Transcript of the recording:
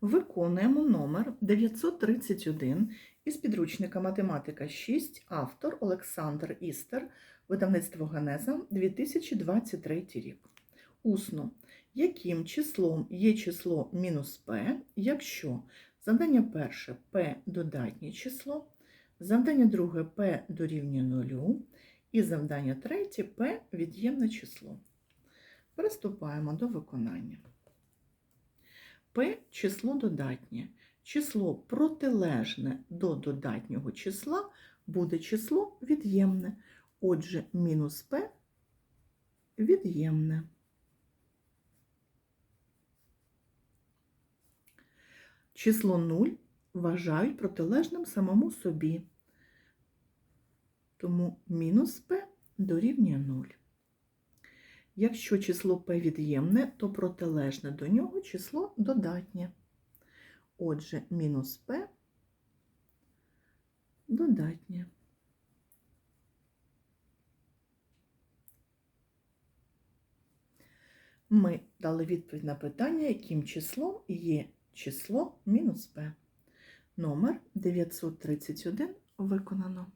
Виконуємо номер 931 із підручника Математика 6, автор Олександр Істер, видавництво Генеза, 2023 рік. Усно. Яким числом є число мінус p, якщо завдання перше p додатнє число, завдання друге p дорівнює нулю, і завдання третє p від'ємне число. Приступаємо до виконання. P – число додатнє. Число протилежне до додатнього числа буде число від'ємне. Отже, мінус P від'ємне. Число 0 вважають протилежним самому собі. Тому мінус P дорівнює 0. Якщо число p від'ємне, то протилежне до нього число додатнє. Отже, мінус p додатнє. Ми дали відповідь на питання, яким числом є число мінус p. Номер 931 виконано.